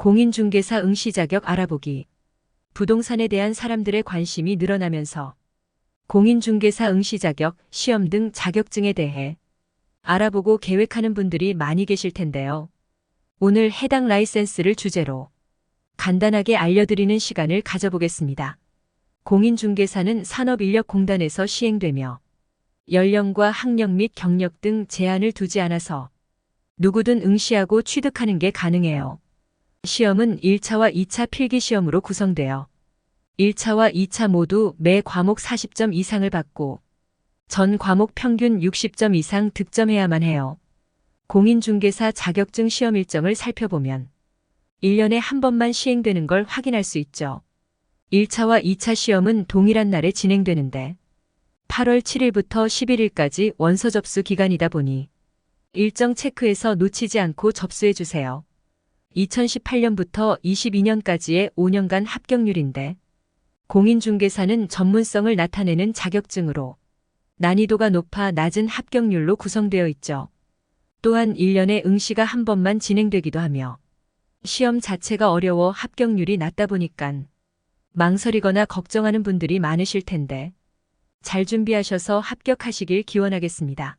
공인중개사 응시 자격 알아보기. 부동산에 대한 사람들의 관심이 늘어나면서 공인중개사 응시 자격, 시험 등 자격증에 대해 알아보고 계획하는 분들이 많이 계실 텐데요. 오늘 해당 라이센스를 주제로 간단하게 알려드리는 시간을 가져보겠습니다. 공인중개사는 산업인력공단에서 시행되며 연령과 학력 및 경력 등 제한을 두지 않아서 누구든 응시하고 취득하는 게 가능해요. 시험은 1차와 2차 필기 시험으로 구성되어 1차와 2차 모두 매 과목 40점 이상을 받고 전 과목 평균 60점 이상 득점해야만 해요. 공인중개사 자격증 시험 일정을 살펴보면 1년에 한 번만 시행되는 걸 확인할 수 있죠. 1차와 2차 시험은 동일한 날에 진행되는데 8월 7일부터 11일까지 원서 접수 기간이다 보니 일정 체크해서 놓치지 않고 접수해 주세요. 2018년부터 22년까지의 5년간 합격률인데 공인중개사는 전문성을 나타내는 자격증으로 난이도가 높아 낮은 합격률로 구성되어 있죠. 또한 1년에 응시가 한 번만 진행되기도 하며 시험 자체가 어려워 합격률이 낮다 보니깐 망설이거나 걱정하는 분들이 많으실 텐데 잘 준비하셔서 합격하시길 기원하겠습니다.